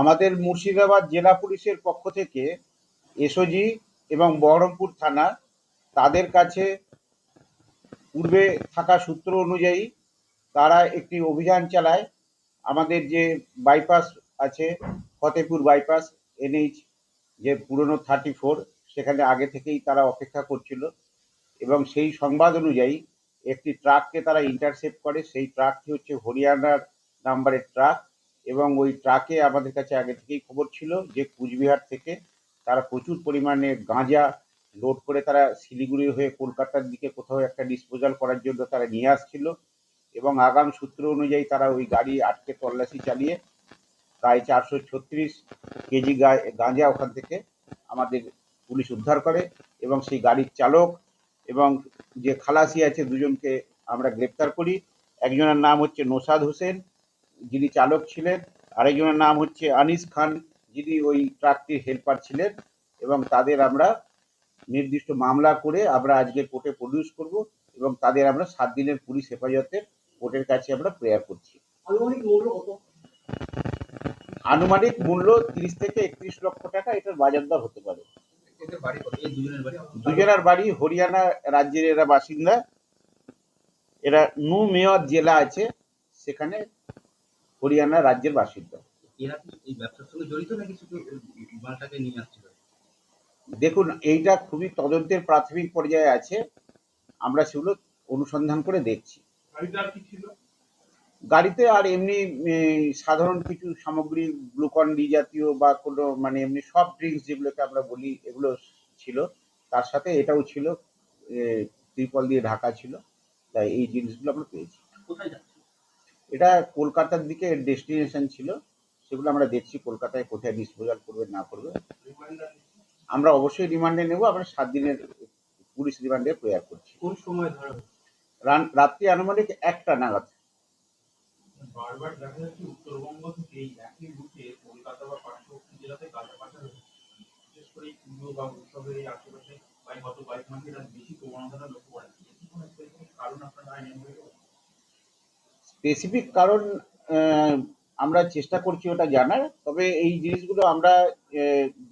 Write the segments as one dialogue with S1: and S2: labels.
S1: আমাদের মুর্শিদাবাদ জেলা পুলিশের পক্ষ থেকে এসওজি এবং বহরমপুর থানা তাদের কাছে পূর্বে থাকা সূত্র অনুযায়ী তারা একটি অভিযান চালায়। আমাদের যে বাইপাস আছে ফতেপুর বাইপাস এনএইচ যে পুরনো থার্টি ফোর সেখানে আগে থেকেই তারা অপেক্ষা করছিল এবং সেই সংবাদ অনুযায়ী একটি ট্রাককে তারা ইন্টারসেপ্ট করে। সেই ট্রাকটি হচ্ছে হরিয়ানার নাম্বারের ট্রাক এবং ওই ট্রাকে আমাদের কাছে আগে থেকেই খবর ছিল যে কুচবিহার থেকে তারা প্রচুর পরিমাণে গাঁজা লোড করে তারা শিলিগুড়ি হয়ে কলকাতার দিকে কোথাও একটা ডিসপোজাল করার জন্য তারা নিয়ে আসছিল এবং আগাম সূত্র অনুযায়ী তারা ওই গাড়ি আটকে তল্লাশি চালিয়ে প্রায় চারশো ছত্রিশ কেজি গাঁজা ওখান থেকে আমাদের পুলিশ উদ্ধার করে এবং সেই গাড়ির চালক এবং যে খালাসি আছে দুজনকে আমরা গ্রেপ্তার করি। একজনের নাম হচ্ছে নোসাদ হোসেন যিনি চালক ছিলেন আরেকজনের নাম হচ্ছে আনিস খান যিনি ওই ট্রাকটির হেল্পার ছিলেন এবং তাদের আমরা নির্দিষ্ট মামলা করে আমরা আজকে কোর্টে প্রডিউস করব এবং তাদের আমরা সাত দিনের পুলিশ হেফাজতে কোর্টের কাছে আমরা প্রেয়ার করছি।
S2: আনুমানিক মূল্য কত?
S1: আনুমানিক মূল্য তিরিশ থেকে একত্রিশ লক্ষ টাকা এটার বাজার দর হতে পারে।
S3: দুজনের বাড়ি
S1: হরিয়ানা রাজ্যের এরা বাসিন্দা। এরা নু মেয়র জেলা আছে সেখানে হরিয়ানা রাজ্যের বাসিন্দা।
S3: এরা কি এই ব্যবসার সঙ্গে জড়িত নাকি শুধু মালটাকে নিয়ে আসছিল?
S1: দেখুন এইটা খুবই তদন্তের প্রাথমিক পর্যায়ে আছে। আমরা সেগুলো অনুসন্ধান করে দেখছি।
S2: গাড়িতে আর
S1: এমনি সাধারণ কিছু সামগ্রী গ্লুকন ডি জাতীয় বা কোনো মানে এমনি সফট ড্রিঙ্কস যেগুলোকে আমরা বলি এগুলো ছিল। তার সাথে এটাও ছিল ত্রিপল দিয়ে ঢাকা ছিল। তাই এই জিনিসগুলো আমরা পেয়েছি।
S3: কোথায় যাচ্ছে?
S1: এটা কলকাতার দিকে ডেস্টিনেশন ছিল সেগুলো আমরা দেখছি কলকাতায় কোথায় ডিসপোজাল করবে না করবে। আমরা অবশ্যই রিমান্ডে নেব আমরা সাত দিনের পুলিশ রিমান্ডে প্রেয়ার করছি।
S2: কোন সময় ধরা
S1: রাত্রি আনুমানিক একটা নাগাদ।
S2: বারবার দেখা যাচ্ছে উত্তরবঙ্গ থেকে এই একই রুটে কলকাতা বা পার্শ্ববর্তী জেলাতে গাঁজা পাচার বিশেষ করে পুজো বা উৎসবের এই আশেপাশে বা গত কয়েক মাসে এটা বেশি প্রবণতাটা লক্ষ্য করা কারণ আপনারা আইন
S1: স্পেসিফিক কারণ আমরা চেষ্টা করছি ওটা জানার, তবে এই জিনিসগুলো আমরা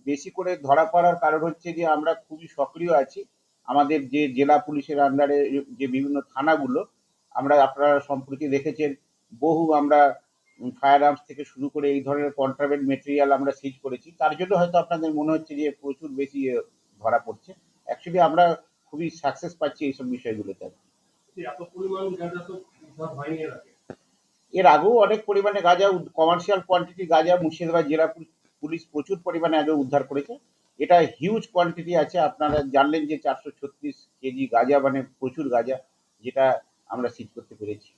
S1: বেশি করে ধরা পড়ার কারণ হচ্ছে যে আমরা খুবই সক্রিয় আছি। আমাদের যে জেলা পুলিশের আন্ডারে যে বিভিন্ন থানাগুলো, আমরা আপনারা সম্প্রতি দেখেছেন, বহু আমরা ফায়ার আর্মস থেকে শুরু করে এই ধরনের কন্ট্রাবেন্ড মেটেরিয়াল আমরা সিজ করেছি। তার জন্য হয়তো আপনাদের মনে হচ্ছে যে প্রচুর বেশি ধরা পড়ছে। অ্যাকচুয়ালি আমরা খুবই সাকসেস পাচ্ছি এইসব বিষয়গুলোতে।
S2: এত পরিমাণ এর
S1: আগেও অনেক পরিমাণে গাঁজা কমার্শিয়াল কোয়ান্টিটি গাঁজা মুর্শিদাবাদ জেলা পুলিশ প্রচুর পরিমাণে আগে উদ্ধার করেছে। এটা হিউজ কোয়ান্টিটি আছে। আপনারা জানলেন যে চারশো ছত্রিশ কেজি গাঁজা মানে প্রচুর গাঁজা, যেটা আমরা সিজ করতে পেরেছি।